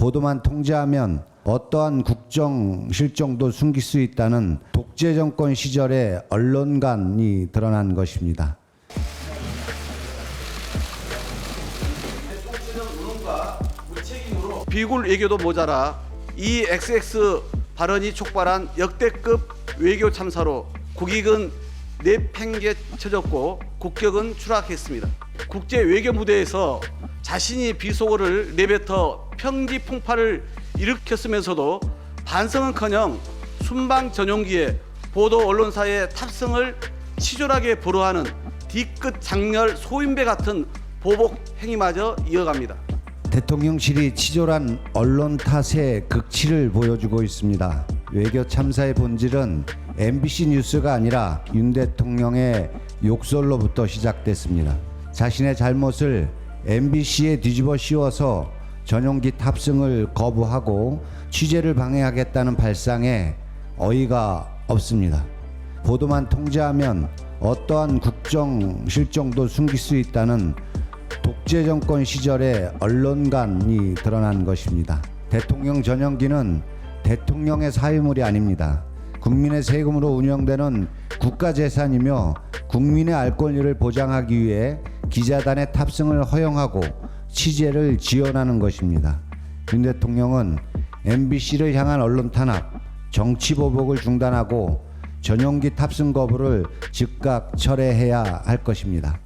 보도만 통제하면 어떠한 국정 실정도 숨길 수 있다는 독재 정권 시절의 언론관이 드러난 것입니다. 비굴 외교도 모자라 이 XX 발언이 촉발한 역대급 외교 참사로 국익은 내팽개쳐졌고 국격은 추락했습니다. 국제 외교 무대에서 자신이 비속어를 내뱉어 평지 풍파를 일으켰으면서도 반성은커녕 순방 전용기에 보도 언론사의 탑승을 치졸하게 불허하는 뒤끝 장렬 소인배 같은 보복 행위마저 이어갑니다. 대통령실이 치졸한 언론 탓의 극치를 보여주고 있습니다. 외교 참사의 본질은 MBC 뉴스가 아니라 윤 대통령의 욕설로부터 시작됐습니다. 자신의 잘못을 MBC에 뒤집어 씌워서 전용기 탑승을 거부하고 취재를 방해하겠다는 발상에 어이가 없습니다. 보도만 통제하면 어떠한 국정 실정도 숨길 수 있다는 독재 정권 시절의 언론관이 드러난 것입니다. 대통령 전용기는 대통령의 사유물이 아닙니다. 국민의 세금으로 운영되는 국가 재산이며 국민의 알 권리를 보장하기 위해 기자단의 탑승을 허용하고 취재를 지원하는 것입니다. 윤 대통령은 MBC를 향한 언론 탄압, 정치 보복을 중단하고 전용기 탑승 거부를 즉각 철회해야 할 것입니다.